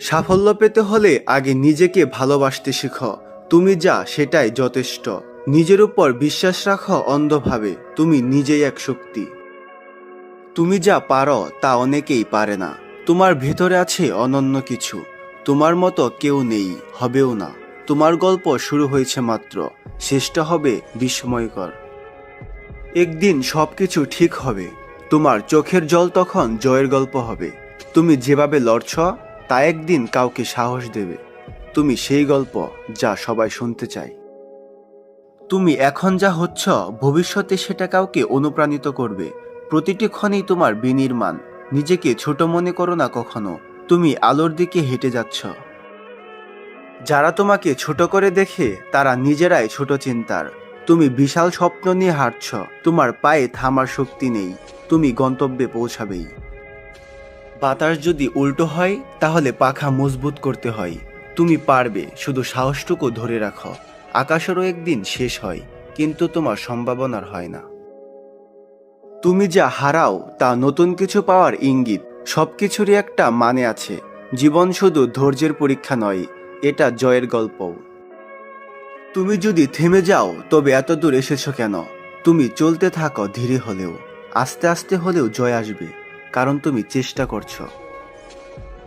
সাফল্য পেতে হলে আগে নিজেকে ভালোবাসতে শেখো। তুমি যা, সেটাই যথেষ্ট। নিজের উপর বিশ্বাস রাখো অন্ধভাবে। তুমি নিজেই এক শক্তি। তুমি যা পারো, তা অনেকেই পারে না। তোমার ভেতরে আছে অনন্য কিছু। তোমার মতো কেউ নেই, হবেও না। তোমার গল্প শুরু হয়েছে মাত্র। শেষটা হবে বিস্ময়কর। একদিন সবকিছু ঠিক হবে। তোমার চোখের জল তখন জয়ের গল্প হবে। তুমি যেভাবে লড়ছ তা একদিন কাউকে সাহস দেবে। তুমি সেই গল্প যা সবাই শুনতে চায়। তুমি এখন যা হচ্ছ, ভবিষ্যতে সেটা কাউকে অনুপ্রাণিত করবে। প্রতিটি ক্ষণেই তোমার বিনির্মাণ। নিজেকে ছোট মনে করো না কখনো। তুমি আলোর দিকে হেঁটে যাচ্ছ। যারা তোমাকে ছোট করে দেখে, তারা নিজেরাই ছোট চিন্তার। তুমি বিশাল স্বপ্ন নিয়ে হাঁটছ। তোমার পায়ে থামার শক্তি নেই। তুমি গন্তব্যে পৌঁছাবেই। বাতাস যদি উল্টো হয়, তাহলে পাখা মজবুত করতে হয়। তুমি পারবে, শুধু সাহসটুকু ধরে রাখো। আকাশেরও একদিন শেষ হয়, কিন্তু তোমার সম্ভাবনার হয় না। তুমি যা হারাও, তা নতুন কিছু পাওয়ার ইঙ্গিত। সব কিছুরই একটা মানে আছে। জীবন শুধু ধৈর্যের পরীক্ষা নয়, এটা জয়ের গল্পও। তুমি যদি থেমে যাও, তবে এত দূর এসেছ কেন? তুমি চলতে থাকো ধীরে হলেও। আস্তে আস্তে হলেও জয় আসবে। কারণ তুমি চেষ্টা করছ।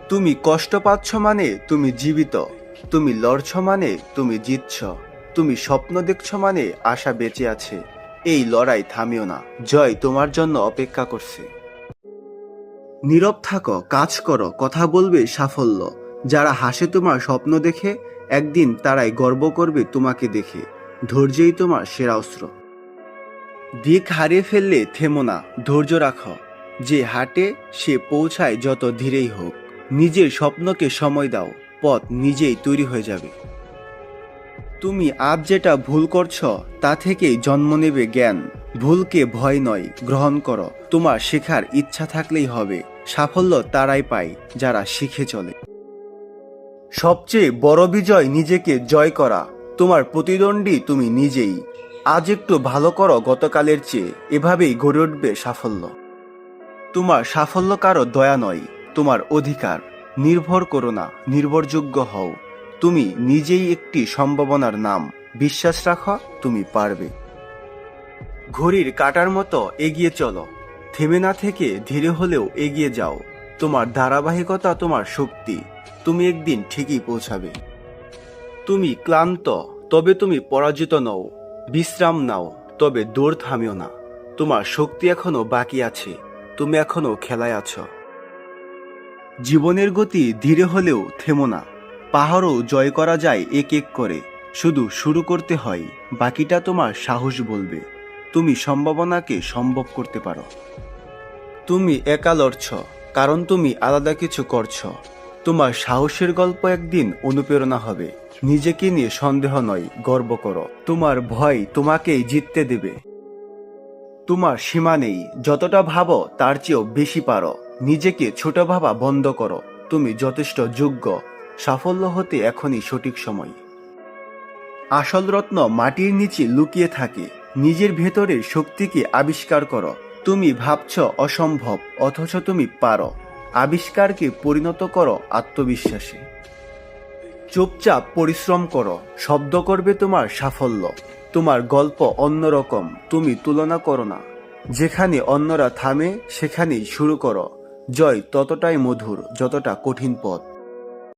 তুমি কষ্ট পাচ্ছ মানে তুমি জীবিত। তুমি লড়ছ মানে তুমি জিতছ। তুমি স্বপ্ন দেখছ মানে আশা বেঁচে আছে। এই লড়াই থামিও না। জয় তোমার জন্য অপেক্ষা করছে। নীরব থাকো, কাজ করো, কথা বলবে সাফল্য। যারা হাসে তোমার স্বপ্ন দেখে, একদিন তারাই গর্ব করবে তোমাকে দেখে। ধৈর্যই তোমার সেরা অস্ত্র। দিক হারিয়ে ফেললে থেমো না। ধৈর্য রাখো। যে হাটে সে পৌঁছায় যত ধীরেই হোক। নিজের স্বপ্নকে সময় দাও, পথ নিজেই তৈরি হয়ে যাবে। তুমি আজ যেটা ভুল করছ, তা থেকেই জন্ম নেবে জ্ঞান। ভুলকে ভয় নয়, গ্রহণ করো। তোমার শেখার ইচ্ছা থাকলেই হবে। সাফল্য তারাই পায় যারা শিখে চলে। সবচেয়ে বড় বিজয় নিজেকে জয় করা। তোমার প্রতিদ্বন্দ্বী তুমি নিজেই। আজ একটু ভালো করো গতকালের চেয়ে। এভাবেই গড়ে উঠবে সাফল্য। তোমার সাফল্য কারও দয়া নয়, তোমার অধিকার। নির্ভর করো না, নির্ভরযোগ্য হও। তুমি নিজেই একটি সম্ভাবনার নাম। বিশ্বাস রাখো, তুমি পারবে। ঘড়ির কাটার মতো এগিয়ে চলো। থেমে না থেকে ধীরে হলেও এগিয়ে যাও। তোমার ধারাবাহিকতা তোমার শক্তি। তুমি একদিন ঠিকই পৌঁছাবে। তুমি ক্লান্ত, তবে তুমি পরাজিত নও। বিশ্রাম নাও, তবে দৌড় থামিও না। তোমার শক্তি এখনও বাকি আছে। তুমি এখনও খেলায় আছো। জীবনের গতি ধীরে হলেও থেমো না। পাহাড়ও জয় করা যায় এক এক করে। শুধু শুরু করতে হয়, বাকিটা তোমার সাহস বলবে। তুমি সম্ভাবনাকে সম্ভব করতে পারো। তুমি একা লড়ছ, কারণ তুমি আলাদা কিছু করছ। তোমার সাহসের গল্প একদিন অনুপ্রেরণা হবে। নিজেকে নিয়ে সন্দেহ নয়, গর্ব করো। তোমার ভয় তোমাকেই জিততে দেবে। তোমার সীমা নেই, যতটা ভাবো তার চেয়েও বেশি পারো। নিজেকে ছোট ভাবা বন্ধ করো, তুমি যথেষ্ট যোগ্য। সাফল্য হতে এখনই সঠিক সময়। আসল রত্ন মাটির নিচে লুকিয়ে থাকে, নিজের ভেতরে শক্তিকে আবিষ্কার করো। তুমি ভাবছ অসম্ভব, অথচ তুমি পারো। আবিষ্কারকে পরিণত করো আত্মবিশ্বাসে। চুপচাপ পরিশ্রম করো, শব্দ করবে তোমার সাফল্য। তোমার গল্প অন্যরকম, তুমি তুলনা করো না। যেখানে অন্যরা থামে, সেখানেই শুরু করো। জয় ততটাই মধুর, যতটা কঠিন পথ।